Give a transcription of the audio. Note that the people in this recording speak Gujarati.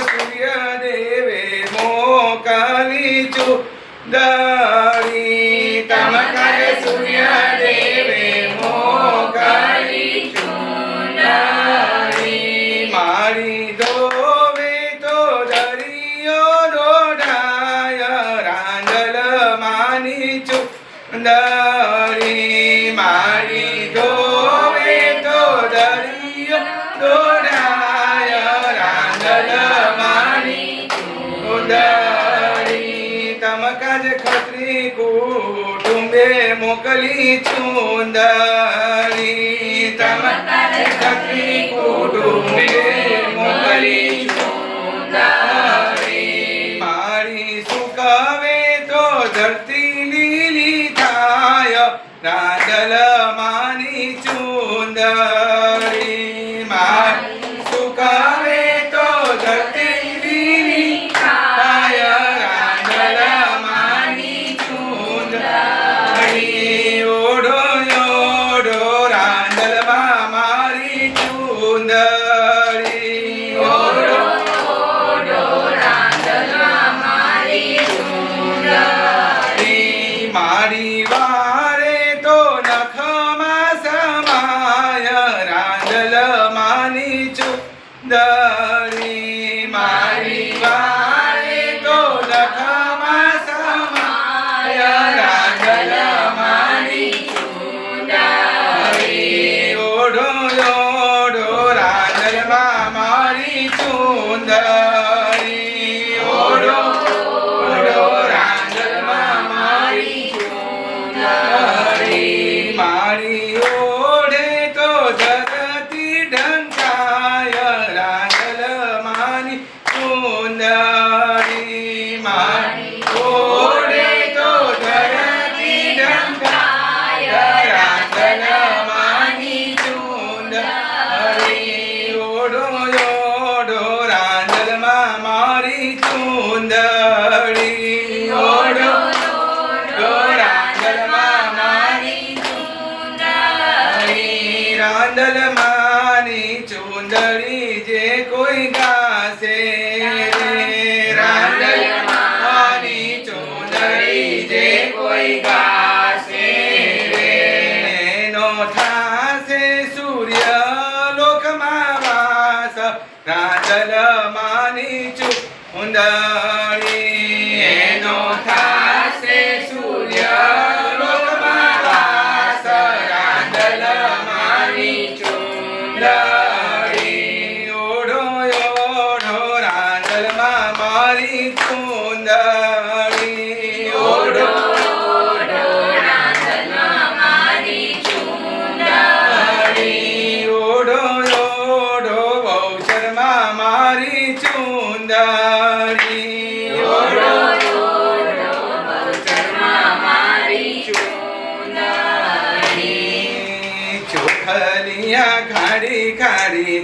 સૂર્ય દેવે મોકલી ચુંદડી તમ કાજે સૂર્ય દેવે મોકલી ચુંદડી મારી દોવે તો દરિયો દોઢાય રાંદલ માની મારી મોકલી ચુંદડી તમ કાજ ખત્રી કુટુંબે મોકલી ચુંદડી મારી સુકવે તો ધરતી થાય રાંદલ માની ચુંદરી. મારી રાંદલ માની ચુંદડી રાંદલ માની ચુંદડી જે કોઈ ગાશે રાંદલ માની ચુંદડી જે કોઈ ગાશે એનો થાશે સૂર્ય લોકમાં વાસ. રાંદલ માની ચુંદડી મારી કુંડળી ઓડો ઓડો નાદન મારી ચુંડળી મારી ચુંડળી ઓડો ઓડો બહુચરમાં ખાડી ખાડી